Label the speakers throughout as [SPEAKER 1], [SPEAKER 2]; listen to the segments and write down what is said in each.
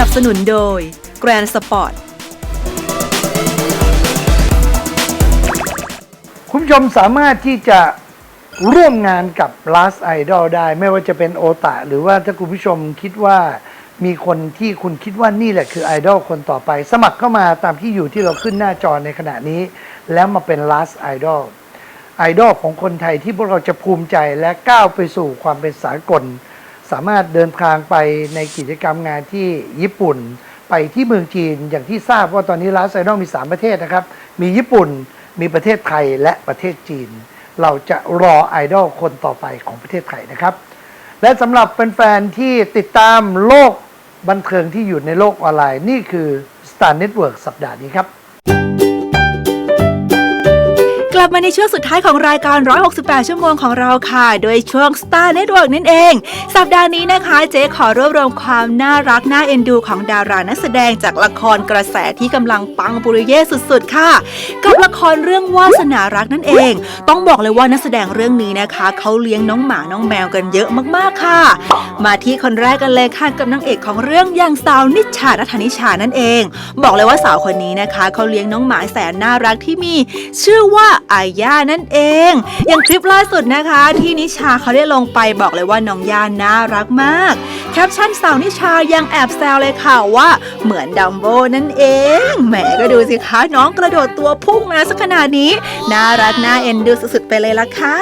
[SPEAKER 1] นับสนุนโดย Grand Sport
[SPEAKER 2] คุณผู้ชมสามารถที่จะร่วมงานกับ Last Idol ได้ ไม่ว่าจะเป็นโอตะ หรือว่าถ้าคุณผู้ชมคิดว่ามีคนที่คุณคิดว่านี่แหละคือไอดอลคนต่อไป สมัครเข้ามาตามที่อยู่ที่เราขึ้นหน้าจอในขณะนี้ แล้วมาเป็น Last Idol ไอดอลของคนไทยที่พวกเราจะภูมิใจและก้าวไปสู่ความเป็นสากล สามารถเดินทางไปในกิจกรรมงานที่ญี่ปุ่น ไปที่เมืองจีนอย่างที่ทราบว่าตอนนี้ Last Idol มี 3 ประเทศนะครับ มีญี่ปุ่นมีประเทศไทยและประเทศจีน เราจะรอไอดอลคนต่อไปของประเทศไทยนะครับ และสำหรับแฟนๆที่ติดตามโลกบันเทิงที่อยู่ในโลกออนไลน์ นี่คือ Star Network สัปดาห์นี้ครับ
[SPEAKER 1] ลับมาในช่วงสุดท้ายของรายการ 168 ชั่วโมงของเราค่ะ โดยช่วง Star Network นั่นเอง สัปดาห์นี้นะคะเจ๊ขอรวบรวมความน่ารักน่าเอ็นดูของดารานักแสดงจากละครกระแสที่กำลังปังปุริเย่สุดๆ ค่ะ กับละครเรื่องวาสนารักนั่นเอง ต้องบอกเลยว่านักแสดงเรื่องนี้นะคะ เขาเลี้ยงน้องหมาน้องแมวกันเยอะมากๆค่ะ มาที่คนแรกกันเลยค่ะกับนางเอกของเรื่องอย่างสาวนิชชารันิชานั่นเอง บอกเลยว่าสาวคนนี้นะคะเขาเลี้ยงน้องหมาแสนน่ารักที่มี ชื่อว่าอาย่านั่นเอง อย่างคลิปล่าสุดนะคะ ที่นิชาเขาได้ลงไปบอกเลยว่าน้องย่าน่ารักมากแคปชั่นสาวนิชายังแอบแซวเลยค่ะว่าเหมือนดัมโบนั่นเองแหมก็ดูสิคะน้องกระโดดตัวพุ่งมาสักขนาดนี้ น่ารักน่าเอ็นดูสุดๆไปเลยละค่ะ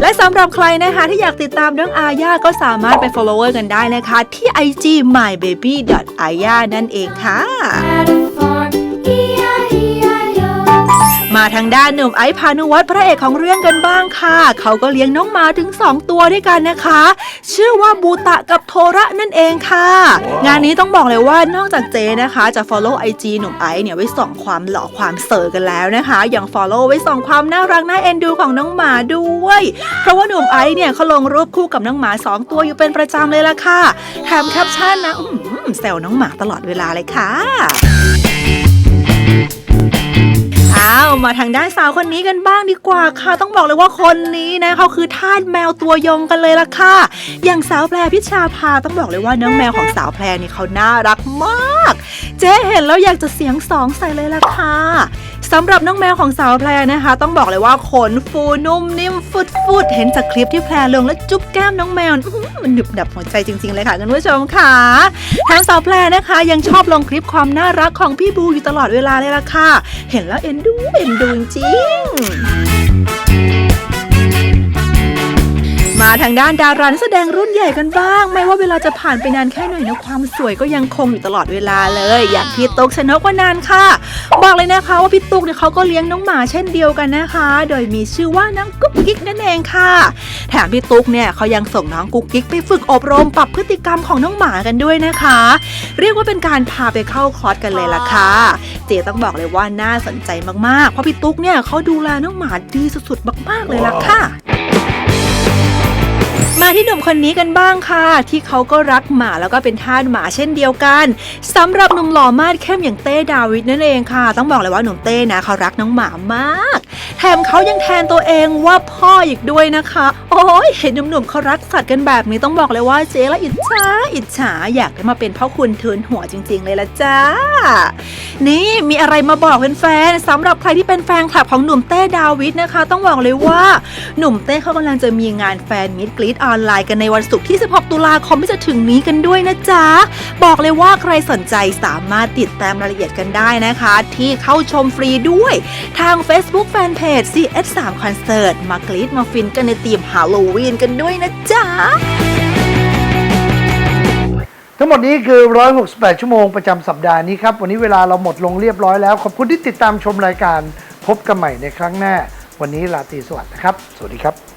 [SPEAKER 1] และสำหรับใครนะคะที่อยากติดตามน้องอาญาก็สามารถไป follower กันได้นะคะ ที่ IG mybaby aya นั่นเองค่ะ มาทางด้านหนุ่มไอซ์พานุวัฒน์พระเอกของเรื่องกันบ้างค่ะ เขาก็เลี้ยงน้องหมาถึง 2 ตัวด้วยกันนะคะ ชื่อว่าบูตะกับโทระนั่นเองค่ะ งานนี้ต้องบอกเลยว่านอกจากเจนะคะ จะ follow IG หนุ่มไอซ์เนี่ยไว้ส่องความหล่อความเสอกันแล้วนะคะยัง follow ไว้ส่องความน่ารักน่าเอ็นดูของน้องหมาด้วย เพราะว่าหนุ่มไอซ์เนี่ยเขาลงรูปคู่กับน้องหมา 2 ตัวอยู่เป็นประจำเลยล่ะค่ะแถมแคปชั่นนะอื้อหือแซวน้องหมาตลอดเวลาเลยค่ะ ทางด้านสาวคนนี้กันบ้างดีกว่าค่ะ ต้องบอกเลยว่าคนนี้นะเขาคือทาสแมวตัวยงกันเลยล่ะค่ะ อย่างสาวแพรพิชชาภาต้องบอกเลยว่าน้องแมวของสาวแพรนี่เขาน่ารักมาก เจ๊เห็นแล้วอยากจะเสียงสองใส่เลยล่ะค่ะสำหรับน้องแมวของสาวแพรนะคะ ต้องบอกเลยว่าขนฟูนุ่มนิ่มฟุดฟุดเห็นจากคลิปที่แพรลงแล้วจุ๊บแก้มน้องแมวมันหนึบหนับหัวใจจริงๆเลยค่ะคุณผู้ชมค่ะทางสาวแพรนะคะ ยังชอบลงคลิปความน่ารักของพี่บูอยู่ตลอดเวลาเลยล่ะค่ะ เห็นแล้วเอ็นดูเอ็นดูจริง มาทางด้านดารานแสดงรุ่นใหญ่กันบ้าง ไม่ว่าเวลาจะผ่านไปนานแค่ไหนนะความสวยก็ยังคงอยู่ตลอดเวลาเลย อย่างพี่ตุ๊กชนกวานานค่ะ บอกเลยนะคะว่าพี่ตุ๊กเนี่ยเขาก็เลี้ยงน้องหมาเช่นเดียวกันนะคะ โดยมีชื่อว่าน้องกุ๊กกิ๊กนั่นเองค่ะ แถมพี่ตุ๊กเนี่ยเขายังส่งน้องกุ๊กกิ๊กไปฝึกอบรมปรับพฤติกรรมของน้องหมากันด้วยนะคะ เรียกว่าเป็นการพาไปเข้าคอร์สกันเลยล่ะค่ะ เจต้องบอกเลยว่าน่าสนใจมากๆ เพราะพี่ตุ๊กเนี่ยเขาดูแลน้องหมาดีสุดๆ มากๆเลยล่ะค่ะมาที่หนุ่มคนนี้กันบ้างค่ะ ที่เขาก็รักหมาแล้วก็เป็นทาสหมาเช่นเดียวกันสำหรับหนุ่มหล่อมาดเข้มอย่างเต้ดาวิดนั่นเองค่ะ ต้องบอกเลยว่าหนุ่มเต้นะเขารักน้องหมามากแถมเขายังแทนตัวเองว่าพ่ออีกด้วยนะคะ โอ้ยเห็นหนุ่มๆเขารักสัตว์กันแบบนี้ต้องบอกเลยว่าเจ๊ละอิจฉาอิจฉาอยากได้มาเป็นพ่อคุณเทินหัวจริง ๆ เลยละจ้า นี่มีอะไรมาบอกแฟนๆสำหรับใครที่เป็นแฟนคลับของหนุ่มเต้ดาวิดนะคะ ต้องบอกเลยว่าหนุ่มเต้เขากำลังจะมีงานแฟนมิตรกรีดออนไลน์กันในวันศุกร์ที่ 16 ตุลาคมที่จะถึงนี้กันด้วยนะจ๊ะ บอกเลยว่าใครสนใจสามารถติดตามรายละเอียดกันได้นะคะ ที่เข้าชมฟรีด้วย ทาง Facebook Fanpage CS3 Concert มากรีดมาฟินกันในทีมฮาโลวีนกันด้วยนะจ๊ะ
[SPEAKER 2] ทั้งหมดนี้คือ 168 ชั่วโมงประจำสัปดาห์นี้ครับ วันนี้เวลาเราหมดลงเรียบร้อยแล้ว ขอบคุณที่ติดตามชมรายการ พบกันใหม่ในครั้งหน้า วันนี้ลาตรีสวัสดิ์นะครับ สวัสดีครับ